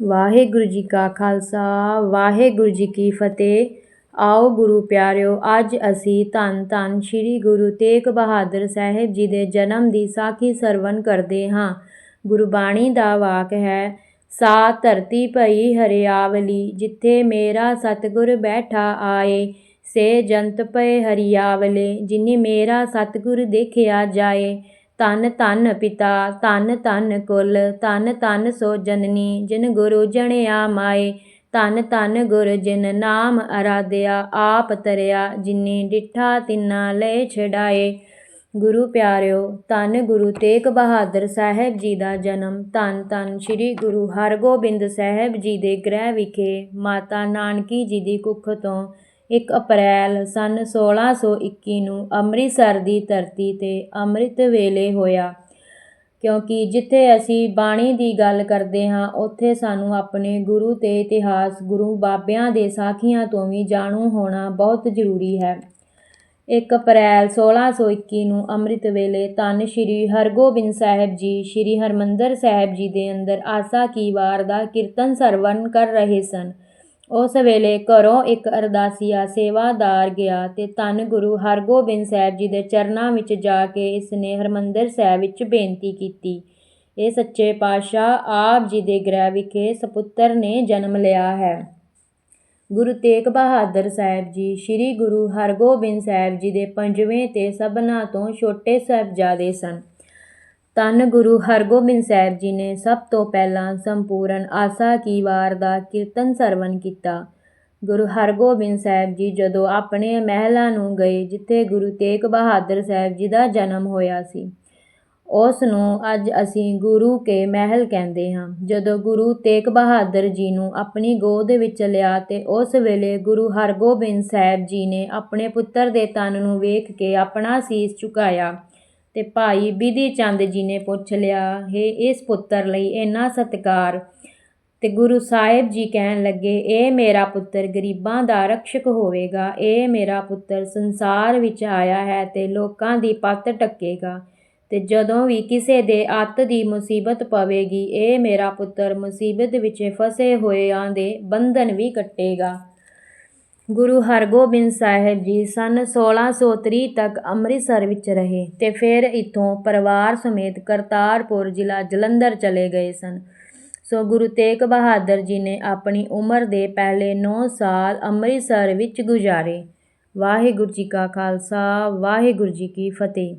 ਵਾਹਿਗੁਰੂ ਜੀ ਕਾ ਖਾਲਸਾ, ਵਾਹਿਗੁਰੂ ਜੀ ਕੀ ਫਤਿਹ। ਆਓ ਗੁਰੂ ਪਿਆਰਿਓ, ਅੱਜ ਅਸੀਂ ਧੰਨ ਧੰਨ ਸ੍ਰੀ ਗੁਰੂ ਤੇਗ ਬਹਾਦਰ ਸਾਹਿਬ ਜੀ ਦੇ ਜਨਮ ਦੀ ਸਾਖੀ ਸਰਵਣ ਕਰਦੇ ਹਾਂ। ਗੁਰਬਾਣੀ ਦਾ ਵਾਕ ਹੈ, ਸਾ ਧਰਤੀ ਭਈ ਹਰਿਆਵਲੀ, ਜਿੱਥੇ ਮੇਰਾ ਸਤਿਗੁਰ ਬੈਠਾ ਆਏ, ਸੇ ਜੰਤ ਪਏ ਹਰਿਆਵਲੇ, ਜਿਨੀ ਮੇਰਾ ਸਤਿਗੁਰ ਦੇਖਿਆ ਜਾਏ। ਧੰਨ ਧੰਨ ਪਿਤਾ, ਧੰਨ ਧੰਨ ਕੁਲ, ਧੰਨ ਧੰਨ ਸੋ ਜਨਨੀ, ਜਿਨ ਗੁਰੂ ਜਣਿਆ ਮਾਏ, ਧੰਨ ਧੰਨ ਗੁਰ ਜਿਨ ਨਾਮ ਅਰਾਧਿਆ, ਆਪ ਤਰਿਆ, ਜਿਨੀ ਡਿਠਾ ਤਿੰਨਾ ਲੈ ਛਡਾਏ। ਗੁਰੂ ਪਿਆਰਿਓ, ਧੰਨ ਗੁਰੂ ਤੇਗ ਬਹਾਦਰ ਸਾਹਿਬ ਜੀ ਦਾ ਜਨਮ, ਧੰਨ ਧੰਨ ਸ੍ਰੀ ਗੁਰੂ ਹਰਗੋਬਿੰਦ ਸਾਹਿਬ ਜੀ ਦੇ ਗ੍ਰਹਿ ਵਿਖੇ ਮਾਤਾ ਨਾਨਕੀ ਜੀ ਦੀ ਕੁੱਖ ਤੋਂ ਇੱਕ ਅਪ੍ਰੈਲ ਸੰਨ ਸੋਲ੍ਹਾਂ ਸੌ ਇੱਕੀ ਨੂੰ ਅੰਮ੍ਰਿਤਸਰ ਦੀ ਧਰਤੀ ਤੇ ਅੰਮ੍ਰਿਤ ਵੇਲੇ ਹੋਇਆ। ਕਿਉਂਕਿ ਜਿੱਥੇ ਅਸੀਂ ਬਾਣੀ ਦੀ ਗੱਲ ਕਰਦੇ ਹਾਂ, ਉੱਥੇ ਸਾਨੂੰ ਆਪਣੇ ਗੁਰੂ ਅਤੇ ਇਤਿਹਾਸ, ਗੁਰੂ ਬਾਬਿਆਂ ਦੇ ਸਾਖੀਆਂ ਤੋਂ ਵੀ ਜਾਣੂ ਹੋਣਾ ਬਹੁਤ ਜ਼ਰੂਰੀ ਹੈ। ਇੱਕ ਅਪ੍ਰੈਲ 1621 ਨੂੰ ਅੰਮ੍ਰਿਤ ਵੇਲੇ ਧੰਨ ਸ਼੍ਰੀ ਹਰਗੋਬਿੰਦ ਸਾਹਿਬ ਜੀ, ਸ਼੍ਰੀ ਹਰਿਮੰਦਰ ਸਾਹਿਬ ਜੀ ਦੇ ਅੰਦਰ ਆਸਾ ਕੀ ਵਾਰ ਦਾ ਕੀਰਤਨ ਸਰਵਨ ਕਰ ਰਹੇ ਸਨ। ਉਸ ਵੇਲੇ ਘਰੋਂ ਇੱਕ ਅਰਦਾਸੀਆ ਸੇਵਾਦਾਰ ਗਿਆ ਤੇ ਧੰਨ ਗੁਰੂ ਹਰਗੋਬਿੰਦ ਸਾਹਿਬ ਜੀ ਦੇ ਚਰਨਾਂ ਵਿੱਚ ਜਾ ਕੇ ਇਸ ਨੇ ਹਰਮੰਦਰ ਸਾਹਿਬ ਵਿੱਚ ਬੇਨਤੀ ਕੀਤੀ। ਇਹ ਸੱਚੇ ਪਾਤਸ਼ਾਹ ਆਪ ਜੀ ਦੇ ਗ੍ਰਹਿ ਵਿਖੇ ਸਪੁੱਤਰ ਨੇ ਜਨਮ ਲਿਆ ਹੈ। ਗੁਰੂ ਤੇਗ ਬਹਾਦਰ ਸਾਹਿਬ ਜੀ, ਸ੍ਰੀ ਗੁਰੂ ਹਰਗੋਬਿੰਦ ਸਾਹਿਬ ਜੀ ਦੇ ਪੰਜਵੇਂ ਤੇ ਸਭਨਾ ਤੋਂ ਛੋਟੇ ਸਾਹਿਬਜ਼ਾਦੇ ਸਨ। ਧੰਨ ਗੁਰੂ ਹਰਗੋਬਿੰਦ ਸਾਹਿਬ ਜੀ ਨੇ ਸਭ ਤੋਂ ਪਹਿਲਾਂ ਸੰਪੂਰਨ ਆਸਾ ਕੀ ਵਾਰ ਦਾ ਕੀਰਤਨ ਸਰਵਨ ਕੀਤਾ। ਗੁਰੂ ਹਰਗੋਬਿੰਦ ਸਾਹਿਬ ਜੀ ਜਦੋਂ ਆਪਣੇ ਮਹਿਲਾਂ ਨੂੰ ਗਏ, ਜਿੱਥੇ ਗੁਰੂ ਤੇਗ ਬਹਾਦਰ ਸਾਹਿਬ ਜੀ ਦਾ ਜਨਮ ਹੋਇਆ ਸੀ, ਉਸ ਨੂੰ ਅੱਜ ਅਸੀਂ ਗੁਰੂ ਕੇ ਮਹਿਲ ਕਹਿੰਦੇ ਹਾਂ। ਜਦੋਂ ਗੁਰੂ ਤੇਗ ਬਹਾਦਰ ਜੀ ਨੂੰ ਆਪਣੀ ਗੋਦ ਵਿੱਚ ਲਿਆ ਤੇ ਉਸ ਵੇਲੇ ਗੁਰੂ ਹਰਗੋਬਿੰਦ ਸਾਹਿਬ ਜੀ ਨੇ ਆਪਣੇ ਪੁੱਤਰ ਦੇ ਤਨ ਨੂੰ ਵੇਖ ਕੇ ਆਪਣਾ ਸੀਸ ਝੁਕਾਇਆ। ਅਤੇ ਭਾਈ ਬਿਧੀ ਚੰਦ ਜੀ ਨੇ ਪੁੱਛ ਲਿਆ, ਹੈ ਇਸ ਪੁੱਤਰ ਲਈ ਇੰਨਾ ਸਤਿਕਾਰ? ਅਤੇ ਗੁਰੂ ਸਾਹਿਬ ਜੀ ਕਹਿਣ ਲੱਗੇ, ਇਹ ਮੇਰਾ ਪੁੱਤਰ ਗਰੀਬਾਂ ਦਾ ਰਕਸ਼ਕ ਹੋਵੇਗਾ, ਇਹ ਮੇਰਾ ਪੁੱਤਰ ਸੰਸਾਰ ਵਿੱਚ ਆਇਆ ਹੈ ਅਤੇ ਲੋਕਾਂ ਦੀ ਪੱਤ ਢੱਕੇਗਾ ਤੇ ਜਦੋਂ ਵੀ ਕਿਸੇ ਦੇ ਅੱਤ ਦੀ ਮੁਸੀਬਤ ਪਵੇਗੀ, ਇਹ ਮੇਰਾ ਪੁੱਤਰ ਮੁਸੀਬਤ ਵਿੱਚ ਫਸੇ ਹੋਇਆਂ ਦੇ ਬੰਧਨ ਵੀ ਕੱਟੇਗਾ। ਗੁਰੂ ਹਰਗੋਬਿੰਦ ਸਾਹਿਬ ਜੀ ਸਨ 1630 ਤੱਕ ਅੰਮ੍ਰਿਤਸਰ ਵਿੱਚ ਰਹੇ ਤੇ ਫਿਰ ਇੱਥੋਂ ਪਰਿਵਾਰ ਸਮੇਤ ਕਰਤਾਰਪੁਰ ਜ਼ਿਲ੍ਹਾ ਜਲੰਧਰ ਚਲੇ ਗਏ ਸਨ। ਸੋ ਗੁਰੂ ਤੇਗ ਬਹਾਦਰ ਜੀ ਨੇ ਆਪਣੀ ਉਮਰ ਦੇ ਪਹਿਲੇ 9 ਸਾਲ ਅੰਮ੍ਰਿਤਸਰ ਵਿੱਚ ਗੁਜ਼ਾਰੇ। ਵਾਹਿਗੁਰੂ ਜੀ ਕਾ ਖਾਲਸਾ, ਵਾਹਿਗੁਰੂ ਜੀ ਕੀ ਫਤਿਹ।